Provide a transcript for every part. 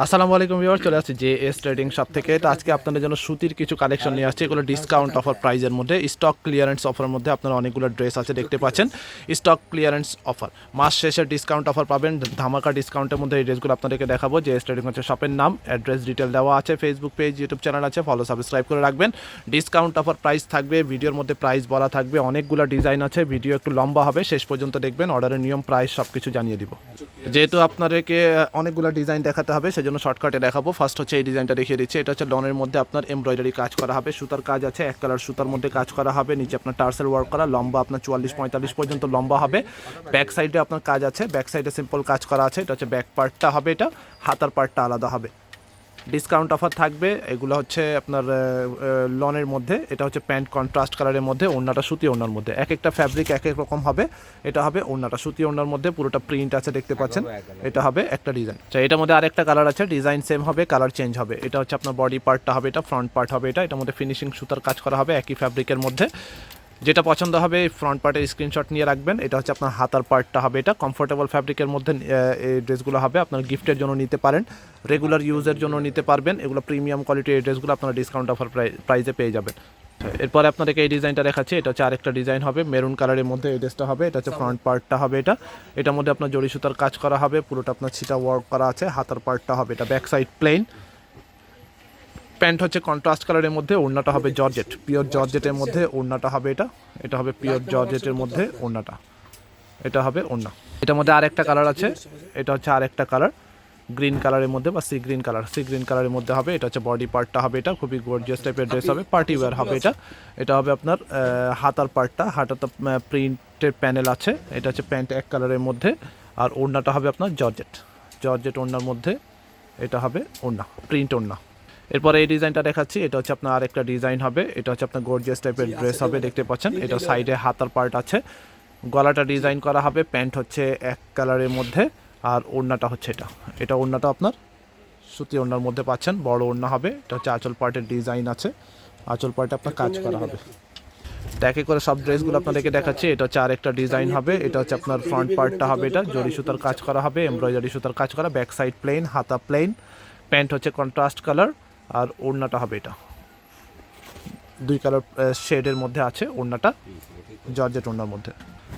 আসসালামু আলাইকুম ভিউয়ার চলে আসছি জে এস ট্রেডিং শপ থেকে। তো আজকে আপনাদের জন্য সুতির কিছু কালেকশন নিয়ে আসছে। এগুলো ডিসকাউন্ট অফার প্রাইজের মধ্যে স্টক ক্লিয়ারেন্স অফারের মধ্যে আপনারা অনেকগুলো ড্রেস আছে, দেখতে পাচ্ছেন। স্টক ক্লিয়ারেন্স অফার মাস শেষে ডিসকাউন্ট অফার পাবেন। ধামাকা ডিসকাউন্টের মধ্যে এই ড্রেসগুলো আপনাদেরকে দেখাবো। জে এস ট্রেডিং হচ্ছে শপের নাম অ্যাড্রেস ডিটেল দেওয়া আছে ফেসবুক পেজ ইউটিউব চ্যানেল আছে ফলো সাবস্ক্রাইব করে রাখবেন। ডিসকাউন্ট অফার প্রাইস থাকবে, ভিডিওর মধ্যে প্রাইস বলা থাকবে, অনেকগুলো ডিজাইন আছে, ভিডিও একটু লম্বা হবে, শেষ পর্যন্ত দেখবেন অর্ডারের নিয়ম প্রাইস সব কিছু জানিয়ে দিব। যেহেতু আপনাদেরকে অনেকগুলো ডিজাইন দেখাতে হবে সেজন্য শর্টকাটে দেখাবো। ফার্স্ট হচ্ছে এই ডিজাইনটা দেখিয়ে দিচ্ছে। এটা হচ্ছে লনের মধ্যে আপনার এমব্রয়ডারি কাজ করা হবে। সুতার কাজ আছে, এক কালার সুতার মধ্যে কাজ করা হবে। নিচে আপনার টার্সেল ওয়ার্ক করা, লম্বা আপনার চুয়াল্লিশ পঁয়তাল্লিশ পর্যন্ত লম্বা হবে। ব্যাক সাইডে আপনার কাজ আছে। ব্যাক সাইডে সিম্পল কাজ করা আছে। এটা হচ্ছে ব্যাক পার্টটা হবে এটা। হাতার পার্টটা আলাদা হবে। ডিসকাউন্ট অফার থাকবে। এগুলো হচ্ছে আপনার লনের মধ্যে। এটা হচ্ছে প্যান্ট কন্ট্রাস্ট কালারের মধ্যে ওড়নাটা সুতি ওড়নার মধ্যে। এক একটা ফ্যাব্রিক এক এক রকম হবে। এটা হবে ওড়নাটা সুতি ওড়নার মধ্যে পুরোটা প্রিন্ট আছে দেখতে পাচ্ছেন। এটা হবে একটা ডিজাইন আচ্ছা এটার মধ্যে আরেকটা কালার আছে ডিজাইন সেম হবে কালার চেঞ্জ হবে। এটা হচ্ছে আপনার বডি পার্টটা হবে এটা ফ্রন্ট পার্ট হবে এটা। এটার মধ্যে ফিনিশিং সুতার কাজ করা হবে একই ফ্যাব্রিকের মধ্যে। যেটা পছন্দ হবে ফ্রন্ট পার্টের স্ক্রিনশট নিয়ে রাখবেন। এটা হচ্ছে আপনার হাতার পার্টটা হবে এটা। কমফোর্টেবল ফ্যাব্রিকের মধ্যে এই ড্রেসগুলো হবে। আপনার গিফটের জন্য নিতে পারেন। রেগুলার ইউজের জন্য নিতে পারবেন। এগুলো প্রিমিয়াম কোয়ালিটির এই ড্রেসগুলো আপনারা ডিসকাউন্ট অফার প্রাইজে পেয়ে যাবেন। এরপরে আপনাদেরকে এই ডিজাইনটা দেখাচ্ছি। এটা হচ্ছে আরেকটা ডিজাইন হবে। মেরুন কালারের মধ্যে এই ড্রেসটা হবে। এটা হচ্ছে ফ্রন্ট পার্টটা হবে এটা। এটার মধ্যে আপনার জড়ি সুতার কাজ করা হবে। পুরোটা আপনার ছিটা ওয়ার্ক করা আছে। হাতার পার্টটা হবে এটা। ব্যাক সাইড প্লেন প্যান্ট হচ্ছে কন্ট্রাস্ট কালারের মধ্যে ওড়নাটা হবে জর্জেট। পিওর জর্জেটের মধ্যে ওড়নাটা হবে এটা এটা হবে পিওর জর্জেটের মধ্যে ওড়নাটা। এটা হবে ওড়না। এটার মধ্যে আরেকটা কালার আছে এটা হচ্ছে আরেকটা কালার গ্রিন কালারের মধ্যে বা sea green colour sea green কালারের মধ্যে হবে এটা হচ্ছে বডি পার্টটা হবে এটা খুবই গর্জিয়াস টাইপের ড্রেস হবে পার্টি ওয়্যার হবে এটা। এটা হবে আপনার হাতার পার্টটা হাতাতে প্রিন্টের প্যানেল আছে এটা হচ্ছে প্যান্ট এক কালারের মধ্যে আর ওড়নাটা হবে আপনার জর্জেট। জর্জেট ওড়নার মধ্যে এটা হবে ওড়না প্রিন্ট ওড়না। এরপরে এই ডিজাইনটা দেখাচ্ছি, এটা হচ্ছে আপনার আরেকটা ডিজাইন হবে, এটা হচ্ছে আপনার গর্জিয়াস টাইপের ড্রেস হবে, দেখতে পাচ্ছেন, এটা সাইডে হাতার পার্ট আছে। গলাটা ডিজাইন করা হবে প্যান্ট হচ্ছে এক কালারের মধ্যে, আর ওড়নাটা হচ্ছে এটা। এটা ওড়নাটা আপনার সুতি ওড়নার মধ্যে পাচ্ছেন, বড় ওড়না হবে, এটা হচ্ছে আঁচল পার্টের ডিজাইন আছে, আঁচল পার্টে আপনার কাজ করা হবে। একে করে সব ড্রেসগুলো আপনাদেরকে দেখাচ্ছি, এটা হচ্ছে আরেকটা ডিজাইন হবে, এটা হচ্ছে আপনার ফ্রন্ট পার্টটা হবে এটা, জরি সুতার কাজ করা হবে এমব্রয়ডারি সুতার কাজ করা ব্যাক সাইড প্লেন হাতা প্লেন প্যান্ট হচ্ছে কন্ট্রাস্ট কালার আর ওড়নাটা হবে এটা। দুই কালার শেডের মধ্যে আছে ওড়নাটা, জর্জেট ওড়নার মধ্যে।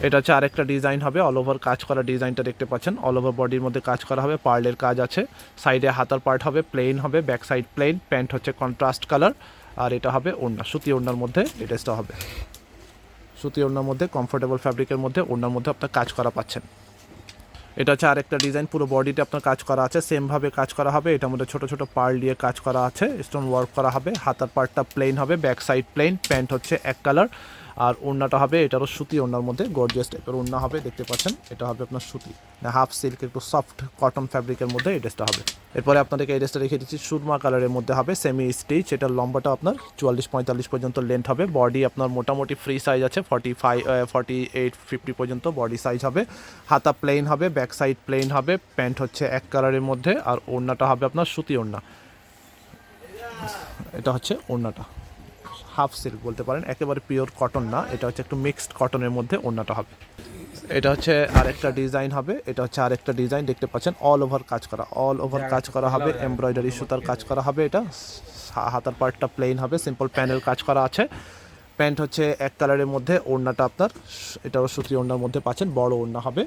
এটা হচ্ছে আরেকটা ডিজাইন হবে অল ওভার কাজ করা ডিজাইনটা দেখতে পাচ্ছেন। অল ওভার বডির মধ্যে কাজ করা হবে পার্লের কাজ আছে। সাইডে হাতার পার্ট হবে প্লেন হবে ব্যাক সাইড প্লেন প্যান্ট হচ্ছে কন্ট্রাস্ট কালার আর এটা হবে ওড়না, সুতি ওড়নার মধ্যে ড্রেসটা হবে। সুতি ওড়নার মধ্যে কমফোর্টেবল ফ্যাব্রিকের মধ্যে, ওড়নার মধ্যে আপনার কাজ করা পাচ্ছেন। এটা হচ্ছে আরেকটা ডিজাইন পুরো বডিতে আপনার কাজ করা আছে সেমভাবে কাজ করা হবে। এটার মধ্যে ছোট ছোট পার্ল দিয়ে কাজ করা আছে স্টোন ওয়ার্ক করা হবে, হাতার পার্টটা প্লেন হবে ব্যাক সাইড প্লেন প্যান্ট হচ্ছে এক কালার আর ওড়নাটা হবে, এটারও সুতি ওড়নার মধ্যে গর্জিয়াস টাইপের ওড়না হবে, দেখতে পাচ্ছেন? এটা হবে আপনার সুতি। হাফ সিল্ক একটু সফট কটন ফ্যাব্রিকের মধ্যে এই ড্রেসটা হবে। এরপরে আপনাদেরকে এই ড্রেসটা রেখে দিচ্ছি, সুরমা কালারের মধ্যে হবে সেমি স্টিচ এটার লম্বাটা আপনার চুয়াল্লিশ পঁয়তাল্লিশ পর্যন্ত লেন্থ হবে। বডি আপনার মোটামুটি ফ্রি সাইজ আছে forty five forty eight fifty পর্যন্ত বডি সাইজ হবে। হাতা প্লেন হবে ব্যাক সাইড প্লেন হবে প্যান্ট হচ্ছে এক কালারের মধ্যে, আর ওড়নাটা হবে আপনার সুতি ওড়না। এটা হচ্ছে ওড়নাটা। হাফ সিল্ক বলতে পারেন একেবারে পিওর কটন না এটা হচ্ছে একটু মিক্সড কটনের মধ্যে ওড়নাটা হবে। এটা হচ্ছে আরেকটা ডিজাইন হবে এটা হচ্ছে আরেকটা ডিজাইন দেখতে পাচ্ছেন অল ওভার কাজ করা অল ওভার কাজ করা হবে এমব্রয়ডারি সুতার কাজ করা হবে এটা হাতার পার্টটা প্লেন হবে সিম্পল প্যানেল কাজ করা আছে। প্যান্ট হচ্ছে এক কালারের মধ্যে ওড়নাটা আপনার এটাও সুতি ওড়নার মধ্যে পাচ্ছেন বড় ওড়না হবে।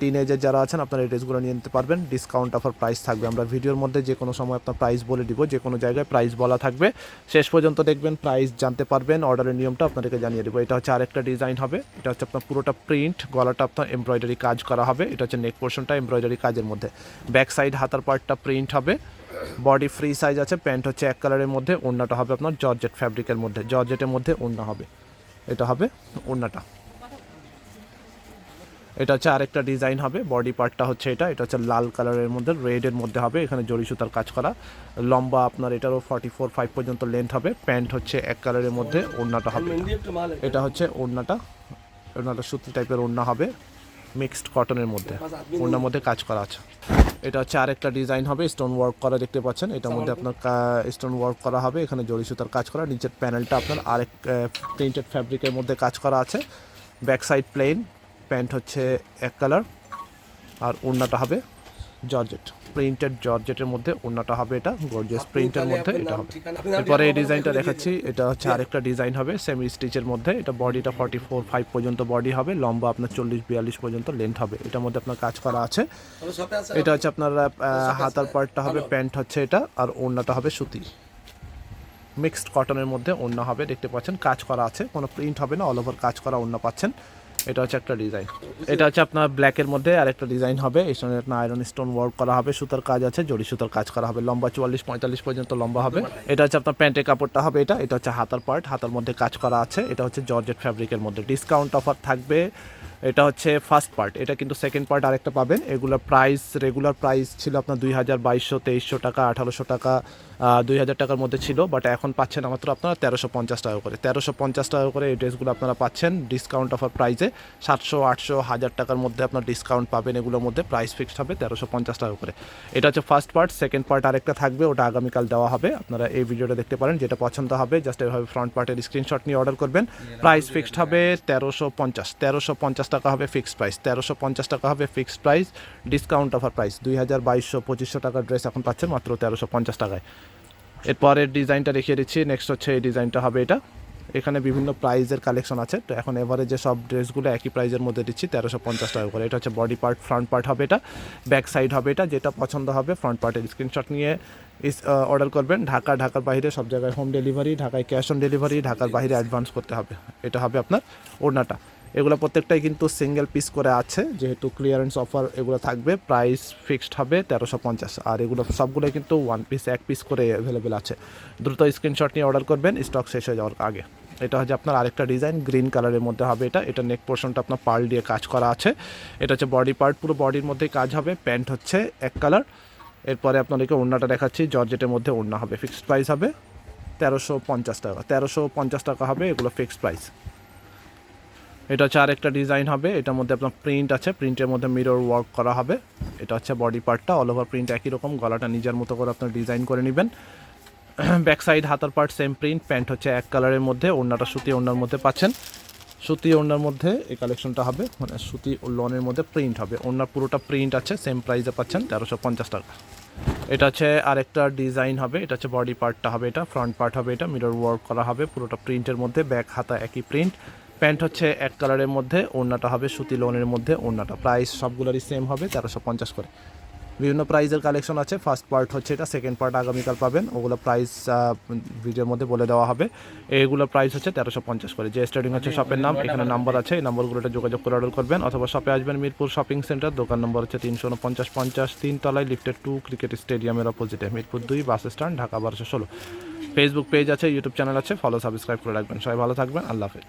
টিনেজার যারা আছেন, আপনারা এই ড্রেসগুলো নিয়ে নিতে পারবেন। ডিসকাউন্ট অফার প্রাইস থাকবে। আমরা ভিডিওর মধ্যে যে কোনো সময় আপনার প্রাইস বলে দিব, যে কোনো জায়গায় প্রাইস বলা থাকবে। শেষ পর্যন্ত দেখবেন প্রাইস জানতে পারবেন অর্ডারের নিয়মটা আপনাদেরকে জানিয়ে দেবো। এটা হচ্ছে আরেকটা ডিজাইন হবে। এটা হচ্ছে আপনার পুরোটা প্রিন্ট গলাটা আপনার এমব্রয়ডারি কাজ করা হবে। এটা হচ্ছে নেক পোর্শনটা এমব্রয়ডারি কাজের মধ্যে। ব্যাক সাইড হাতার পার্টটা প্রিন্ট হবে। বডি ফ্রি সাইজ আছে প্যান্ট হচ্ছে এক কালারের মধ্যে, ওড়নাটা হবে আপনার জর্জেট ফ্যাব্রিকের মধ্যে। জর্জেটের মধ্যে ওড়না হবে। এটা হবে ওড়নাটা। এটা হচ্ছে আরেকটা ডিজাইন হবে। বডি পার্টটা হচ্ছে এটা। এটা হচ্ছে লাল কালারের মধ্যে রেডের মধ্যে হবে। এখানে জরি সুতার কাজ করা। লম্বা আপনার এটারও ফর্টি ফোর ফাইভ পর্যন্ত লেন্থ হবে। প্যান্ট হচ্ছে এক কালারের মধ্যে ওড়নাটা হবে এটা। হচ্ছে ওড়নাটা। ওড়নাটা সুতি টাইপের ওড়না হবে। মিক্সড কটনের মধ্যে। ওড়নার মধ্যে কাজ করা আছে। এটা হচ্ছে আরেকটা ডিজাইন হবে। স্টোন ওয়ার্ক করা দেখতে পাচ্ছেন। এটার মধ্যে আপনার স্টোন ওয়ার্ক করা হবে। এখানে জরি সুতার কাজ করা। নিচের প্যানেলটা আপনার আরেক প্রিন্টেড ফ্যাব্রিকের মধ্যে কাজ করা আছে। ব্যাক সাইড প্লেন প্যান্ট হচ্ছে এক কালার আর ওড়নাটা হবে জর্জেট প্রিন্টেড জর্জেটের মধ্যে ওড়নাটা হবে এটা গর্জিয়াস প্রিন্টের মধ্যে এটা হবে। এরপরে এই ডিজাইনটা দেখাচ্ছি এটা হচ্ছে আরেকটা ডিজাইন হবে সেমি স্টিচের মধ্যে এটা বডিটা ফর্টি ফোর ফাইভ পর্যন্ত বডি হবে লম্বা আপনার চল্লিশ বিয়াল্লিশ পর্যন্ত লেন্থ হবে এটার মধ্যে আপনার কাজ করা আছে। এটা হচ্ছে আপনার হাতার পার্টটা হবে প্যান্ট হচ্ছে এটা আর ওড়নাটা হবে সুতি। মিক্সড কটনের মধ্যে ওড়না হবে দেখতে পাচ্ছেন কাজ করা আছে কোনো প্রিন্ট হবে না অল ওভার কাজ করা ওড়না পাচ্ছেন। এটা হচ্ছে একটা ডিজাইন এটা হচ্ছে আপনার ব্ল্যাকের মধ্যে আর একটা ডিজাইন হবে। এই সঙ্গে আপনার আয়রন স্টোন ওয়ার্ক করা হবে, সুতার কাজ আছে, জড়ি সুতার কাজ করা হবে। লম্বা চুয়াল্লিশ, পঁয়তাল্লিশ পর্যন্ত লম্বা হবে। এটা হচ্ছে আপনার প্যান্টের কাপড়টা হবে এটা। এটা হচ্ছে হাতার পার্ট হাতার মধ্যে কাজ করা আছে। এটা হচ্ছে জর্জেট ফ্যাব্রিকের মধ্যে। ডিসকাউন্ট অফার থাকবে। এটা হচ্ছে ফার্স্ট পার্ট এটা কিন্তু সেকেন্ড পার্ট আরেকটা পাবেন। এগুলোর প্রাইস রেগুলার প্রাইস ছিল আপনার দুই হাজার বাইশশো, তেইশশো টাকা, আঠারোশো টাকা। দুই হাজার টাকার মধ্যে ছিল বাট এখন পাচ্ছেন মাত্র আপনারা তেরোশো পঞ্চাশ টাকা করে। তেরোশো পঞ্চাশ টাকা করে এই ড্রেসগুলো আপনারা পাচ্ছেন ডিসকাউন্ট অফার প্রাইসে সাতশো আটশো হাজার টাকার মধ্যে আপনার ডিসকাউন্ট পাবেন এগুলোর মধ্যে প্রাইস ফিক্সড হবে তেরোশো পঞ্চাশ টাকা করে। এটা হচ্ছে ফার্স্ট পার্ট সেকেন্ড পার্ট আরেকটা থাকবে ওটা আগামীকাল দেওয়া হবে। আপনারা এই ভিডিওটা দেখতে পারেন যেটা পছন্দ হবে। জাস্ট এভাবে ফ্রন্ট পার্টের স্ক্রিনশট নিয়ে অর্ডার করবেন। প্রাইস ফিক্সড হবে তেরোশো পঞ্চাশ। তেরোশো পঞ্চাশ টাকা হবে ফিক্সড প্রাইস তেরোশো পঞ্চাশ টাকা হবে fixed price discount offer price দুই হাজার বাইশশো পঁচিশশো টাকার ড্রেস এখন পাচ্ছেন মাত্র তেরোশো পঞ্চাশ টাকায়। এরপরের ডিজাইনটা রেখে দিচ্ছি। নেক্সট হচ্ছে এই ডিজাইনটা হবে এটা। এখানে বিভিন্ন প্রাইজের কালেকশন আছে। তো এখন এভারেজে সব ড্রেসগুলো একই প্রাইজের মধ্যে দিচ্ছি, তেরোশো পঞ্চাশ টাকা করে। এটা হচ্ছে বডি পার্ট ফ্রন্ট পার্ট হবে এটা। ব্যাক সাইড হবে এটা। যেটা পছন্দ হবে ফ্রন্ট পার্টের স্ক্রিনশট নিয়ে ইস অর্ডার করবেন। ঢাকা, ঢাকার বাইরে সব জায়গায় হোম ডেলিভারি ঢাকায় ক্যাশ অন ডেলিভারি ঢাকার বাইরে অ্যাডভান্স করতে হবে। এটা হবে আপনার ওড়নাটা। এগুলো প্রত্যেকটাই কিন্তু সিঙ্গেল পিস করে আছে। যেহেতু ক্লিয়ারেন্স অফার এগুলো থাকবে প্রাইস ফিক্সড হবে তেরোশো পঞ্চাশ। আর এগুলো সবগুলোই কিন্তু ওয়ান পিস এক পিস করে অ্যাভেলেবেল আছে। দ্রুত স্ক্রিনশট নিয়ে অর্ডার করবেন স্টক শেষ হয়ে যাওয়ার আগে। এটা হচ্ছে আপনার আরেকটা ডিজাইন গ্রিন কালারের মধ্যে হবে এটা। এটা নেক পোর্শনটা আপনার পার্ল দিয়ে কাজ করা আছে। এটা হচ্ছে বডি পার্ট পুরো বডির মধ্যেই কাজ হবে। প্যান্ট হচ্ছে এক কালার এরপরে আপনাদেরকে ওড়নাটা দেখাচ্ছি জর্জেটের মধ্যে ওড়না হবে। ফিক্সড প্রাইস হবে তেরোশো পঞ্চাশ টাকা। তেরোশো পঞ্চাশ টাকা হবে এগুলো ফিক্সড প্রাইস এটা হচ্ছে আরেকটা ডিজাইন হবে। এটার মধ্যে আপনার প্রিন্ট আছে। প্রিন্টের মধ্যে মিরর ওয়ার্ক করা হবে। এটা হচ্ছে বডি পার্টটা অল ওভার প্রিন্ট একই রকম। গলাটা নিজের মতো করে আপনার ডিজাইন করে নেবেন। ব্যাক সাইড হাতার পার্ট সেম প্রিন্ট প্যান্ট হচ্ছে এক কালারের মধ্যে। ওড়নাটা সুতি ওড়নার মধ্যে পাচ্ছেন। সুতি ওড়নার মধ্যে এই কালেকশনটা হবে। মানে সুতি লনের মধ্যে প্রিন্ট হবে। ওড়নার পুরোটা প্রিন্ট আছে। সেম প্রাইসে পাচ্ছেন। তেরোশো পঞ্চাশ টাকা। এটা হচ্ছে আরেকটা ডিজাইন হবে। এটা হচ্ছে বডি পার্টটা হবে এটা। ফ্রন্ট পার্ট হবে এটা। মিরর ওয়ার্ক করা হবে। পুরোটা প্রিন্টের মধ্যে। ব্যাক হাতা একই প্রিন্ট প্যান্ট হচ্ছে এক কালারের মধ্যে, ওড়নাটা হবে সুতি লোনের মধ্যে, ওড়নাটা প্রাইস সবগুলোরই সেম হবে, তেরোশো পঞ্চাশ করে। বিভিন্ন প্রাইজের কালেকশন আছে ফার্স্ট পার্ট হচ্ছে এটা সেকেন্ড পার্ট আগামীকাল পাবেন, ওগুলো প্রাইস ভিডিওর মধ্যে বলে দেওয়া হবে। এইগুলো প্রাইস হচ্ছে তেরোশো পঞ্চাশ করে। যে স্টার্টিং হচ্ছে শপের নাম, এখানে নাম্বার আছে, এই নাম্বারগুলোতে যোগাযোগ করে অর্ডার করবেন, অথবা শপে আসবেন মিরপুর শপিং সেন্টার দোকান নম্বর হচ্ছে তিনশো উনপঞ্চাশ পঞ্চাশ, তিন তলায় লিফটেড টু ক্রিকেট স্টেডিয়ামের অপোজিটে মিরপুর দুই বাস স্ট্যান্ড ঢাকা বারোশো ষোলো। ফেসবুক পেজ আছে ইউটিউব চ্যানেল আছে ফলো সাবস্ক্রাইব করে রাখবেন। সবাই ভালো থাকবেন, আল্লাহ হাফেজ।